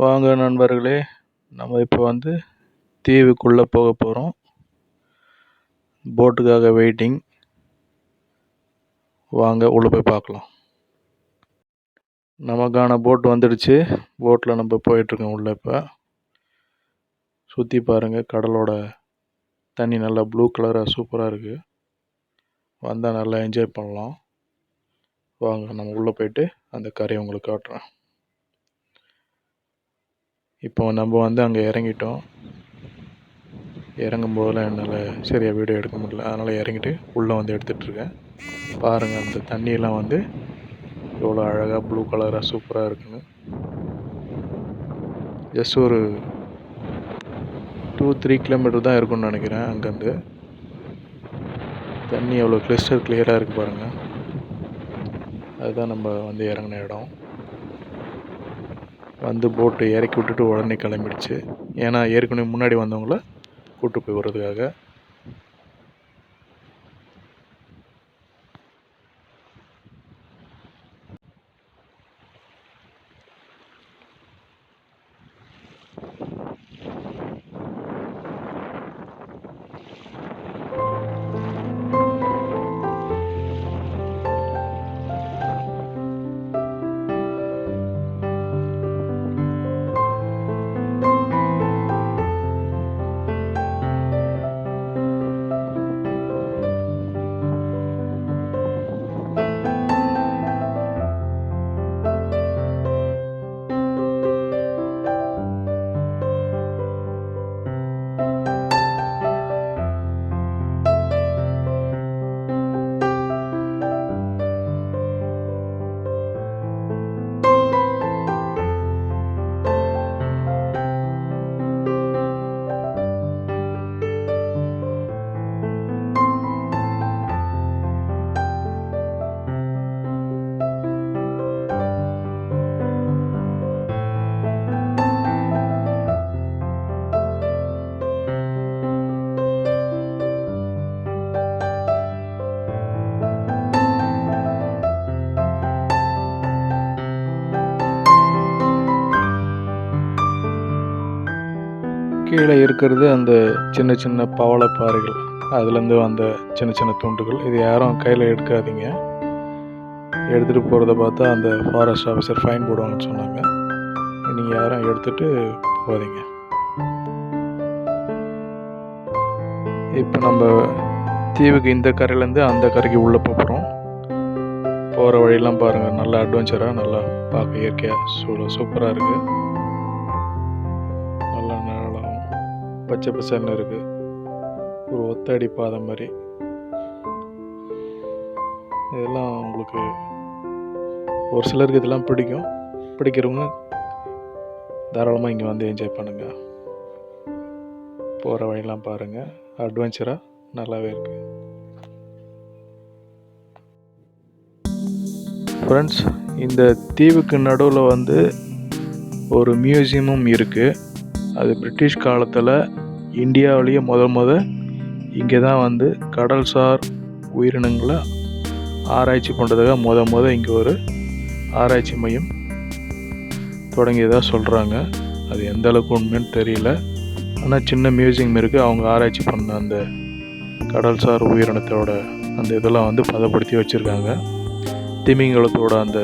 வாங்க நண்பர்களே நம்ம இப்போ வந்து தீவுக்குள்ளே போக போகிறோம் போட்டுக்காக வெயிட்டிங் வாங்க உள்ளே போய் பார்க்கலாம். நமக்கான போட் வந்துடுச்சு. போட்டில் நம்ம போயிட்டுருக்கோம் உள்ளே இப்போ. சுற்றி பாருங்கள் கடலோட தண்ணி நல்லா ப்ளூ கலராக சூப்பராக இருக்குது வந்தால் நல்லா என்ஜாய் பண்ணலாம். வாங்க நம்ம உள்ளே போயிட்டு அந்த கரையை உங்களுக்கு காட்டுறேன். இப்போ நம்ம வந்து அங்கே இறங்கிட்டோம். இறங்கும் போதெல்லாம் என்னால் சரியாக வீடியோ எடுக்க முடியல. அதனால் இறங்கிட்டு உள்ளே வந்து எடுத்துகிட்ருக்கேன் பாருங்கள் அந்த தண்ணியெல்லாம் வந்து எவ்வளோ அழகாக ப்ளூ கலராக சூப்பராக இருக்குன்னு. ஜஸ்ட் ஒரு டூ த்ரீ கிலோமீட்டர் தான் இருக்கும்னு நினைக்கிறேன் அங்கேருந்து. தண்ணி எவ்வளோ கிறிஸ்டல் கிளியராக இருக்குது பாருங்கள் அதுதான் நம்ம வந்து இறங்கின இடம். வந்து போட்டு இறக்கி விட்டுட்டு உடனே கிளம்பிடுச்சு. ஏன்னா ஏற்கனவே முன்னாடி வந்தவங்கள கூட்டு போய் விட்றதுக்காக. கீழே இருக்கிறது அந்த சின்ன சின்ன பவளப்பாறைகள் அதுலேருந்து வந்த சின்ன சின்ன துண்டுகள். இது யாரும் கையில் எடுக்காதீங்க. எடுத்துகிட்டு போகிறத பார்த்தா அந்த ஃபாரஸ்ட் ஆஃபீஸர் ஃபைன் போடுவாங்கன்னு சொன்னாங்க. நீங்கள் யாரும் எடுத்துகிட்டு போகாதீங்க. இப்போ நம்ம தீவுக்கு இந்த கரையிலேருந்து அந்த கரைக்கு உள்ளே போகிறோம் போகிற வழியெல்லாம் பாருங்கள் நல்லா அட்வென்ச்சராக நல்லா பார்க்க இயற்கையாக சூழல் சூப்பராக இருக்குது பச்சை பசன்னு இருக்குது ஒரு ஒத்தடி பாதை மாதிரி. இதெல்லாம் உங்களுக்கு ஒரு சிலருக்கு இதெல்லாம் பிடிக்கும். பிடிக்கிறவங்க தாராளமாக இங்கே வந்து என்ஜாய் பண்ணுங்கள் போகிற வழியெல்லாம் பாருங்கள் அட்வென்ச்சராக நல்லாவே இருக்குது ஃப்ரெண்ட்ஸ் இந்த தீவுக்கு நடுவில் வந்து ஒரு மியூசியமும் இருக்குது அது பிரிட்டிஷ் காலத்தில் இந்தியாவிலேயே முத முத இங்கே தான் வந்து கடல்சார் உயிரினங்களை ஆராய்ச்சி பண்ணுறதுக்காக முத முத இங்கே ஒரு ஆராய்ச்சி மையம் தொடங்கியதாக சொல்கிறாங்க அது எந்த அளவுக்கு உண்மைன்னு தெரியல. ஆனால் சின்ன மியூசியம் இருக்குது அவங்க ஆராய்ச்சி பண்ண அந்த கடல்சார் உயிரினத்தோட அந்த இதெல்லாம் வந்து பதப்படுத்தி வச்சுருக்காங்க. திமிங்கலத்தோட அந்த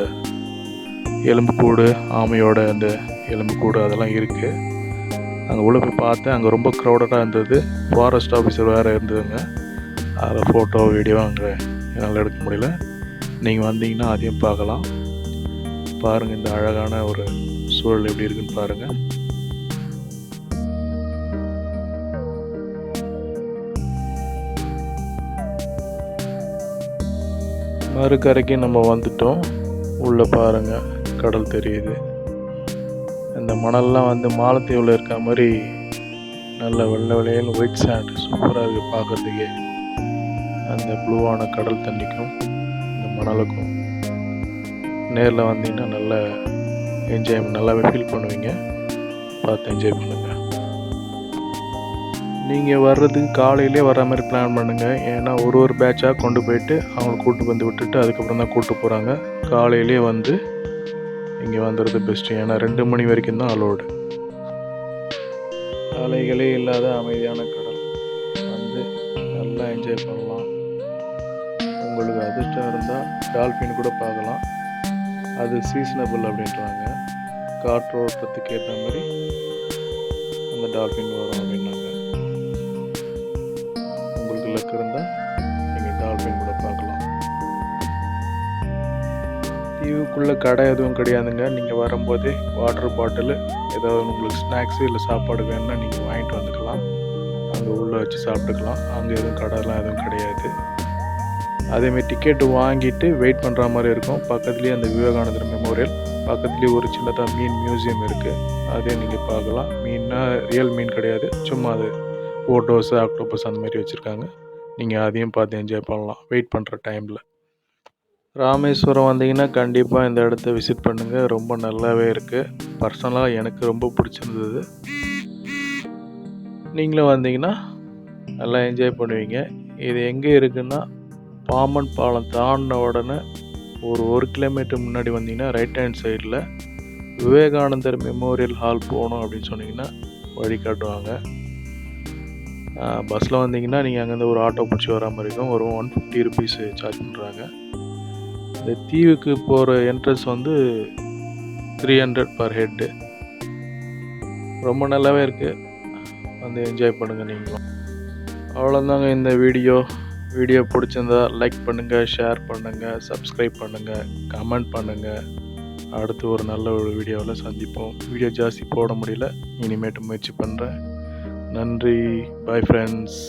எலும்புக்கூடு ஆமையோட அந்த எலும்புக்கூடு அதெல்லாம் இருக்குது அங்கே உள்ளே போய் பார்த்தேன். அங்கே ரொம்ப க்ரௌடடாக இருந்தது. ஃபாரஸ்ட் ஆஃபீஸர் வேறு இருந்ததுங்க. அதில் ஃபோட்டோ வீடியோ அங்கே என்னால் எடுக்க முடியல. நீங்கள் வந்தீங்கன்னா அதையும் பார்க்கலாம். பாருங்கள் இந்த அழகான ஒரு சூழல் எப்படி இருக்குன்னு பாருங்கள் மறுக்கரைக்கு நம்ம வந்துட்டோம். உள்ளே பாருங்கள் கடல் தெரியுது. இந்த மணல்லாம் வந்து மாலத்தீவில் இருக்க மாதிரி நல்ல வெள்ளை வெள்ளையில் ஒயிட் சாண்ட் சூப்பராக இருக்குது பார்க்குறதுக்கே. அந்த ப்ளூவான கடல் தண்ணிக்கும் இந்த மணலுக்கும் நேரில் வந்தீங்கன்னா நல்ல என்ஜாய் நல்லாவே ஃபீல் பண்ணுவீங்க. பார்த்து என்ஜாய் பண்ணுங்கள் நீங்கள் வர்றதுக்கு காலையிலே வர மாதிரி பிளான் பண்ணுங்கள் ஏன்னா ஒரு ஒரு பேட்சாக கொண்டு போயிட்டு அவங்கள கூட்டு வந்து விட்டுட்டு அதுக்கப்புறம் தான் கூப்பிட்டு போகிறாங்க காலையிலே வந்து இங்கே வந்துடுறது பெஸ்ட்டு ஏன்னா ரெண்டு மணி வரைக்கும் தான் அலோடு அலைகளே இல்லாத அமைதியான கடல். வந்து நல்லா என்ஜாய் பண்ணலாம். உங்களுக்கு அதிர்ஷ்டம் இருந்தால் டால்ஃபின் கூட பார்க்கலாம். அது சீசனபிள் அப்படின்றாங்க. காற்றோட்டத்துக்கு ஏற்ற மாதிரி அந்த டால்ஃபின் வரும் அப்படின்னாங்க. தீவுக்குள்ளே கடை எதுவும் கிடையாதுங்க. நீங்கள் வரும்போதே வாட்டர் பாட்டிலு ஏதாவது உங்களுக்கு ஸ்நாக்ஸு இல்லை சாப்பாடு வேணும்னா நீங்கள் வாங்கிட்டு வந்துக்கலாம். அங்கே உள்ளே வச்சு சாப்பிட்டுக்கலாம். அங்கே எதுவும் கடைலாம் எதுவும் கிடையாது. அதேமாதிரி டிக்கெட்டு வாங்கிட்டு வெயிட் பண்ணுற மாதிரி இருக்கும். பக்கத்துலேயே அந்த விவேகானந்தர் மெமோரியல் பக்கத்துலேயே ஒரு சின்னதாக மீன் மியூசியம் இருக்குது அதே நீங்கள் பார்க்கலாம். மீன்னா ரியல் மீன் கிடையாது. சும்மா அது ஃபோட்டோஸு ஆக்டோபஸ் அந்த மாதிரி வச்சுருக்காங்க. நீங்கள் அதையும் பார்த்து என்ஜாய் பண்ணலாம். வெயிட் பண்ணுற டைமில் ராமேஸ்வரம் வந்தீங்கன்னா கண்டிப்பாக இந்த இடத்த விசிட் பண்ணுங்கள் ரொம்ப நல்லாவே இருக்குது பர்சனலாக எனக்கு ரொம்ப பிடிச்சிருந்தது. நீங்களும் வந்தீங்கன்னா நல்லா என்ஜாய் பண்ணுவீங்க. இது எங்கே இருக்குன்னா பாமன் பாலம் தாண்டின உடனே ஒரு ஒரு கிலோமீட்டர் முன்னாடி வந்தீங்கன்னா ரைட் ஹேண்ட் சைடில் விவேகானந்தர் மெமோரியல் ஹால் போகணும் அப்படின்னு சொன்னீங்கன்னா வழி காட்டுவாங்க. பஸ்ஸில் வந்தீங்கன்னா நீங்கள் அங்கேருந்து ஒரு ஆட்டோ பிடிச்சி வர மாதிரி இருக்கும். ஒரு ஒன் ஃபிஃப்டி ருபீஸ் சார்ஜ் பண்ணுறாங்க இந்த தீவுக்கு போகிற என்ட்ரன்ஸ் வந்து த்ரீ ஹண்ட்ரட் பர் ஹெட்டு ரொம்ப நல்லாவே இருக்குது வந்து என்ஜாய் பண்ணுங்கள் நீங்களும். அவ்வளோதாங்க இந்த வீடியோ வீடியோ பிடிச்சிருந்தா லைக் பண்ணுங்கள் ஷேர் பண்ணுங்கள் சப்ஸ்கிரைப் பண்ணுங்கள் கமெண்ட் பண்ணுங்கள் அடுத்து ஒரு நல்ல ஒரு வீடியோவில் சந்திப்போம். வீடியோ ஜாஸ்தி போட முடியல. இனிமேட்டு முயற்சி பண்ணுறேன் நன்றி. Bye friends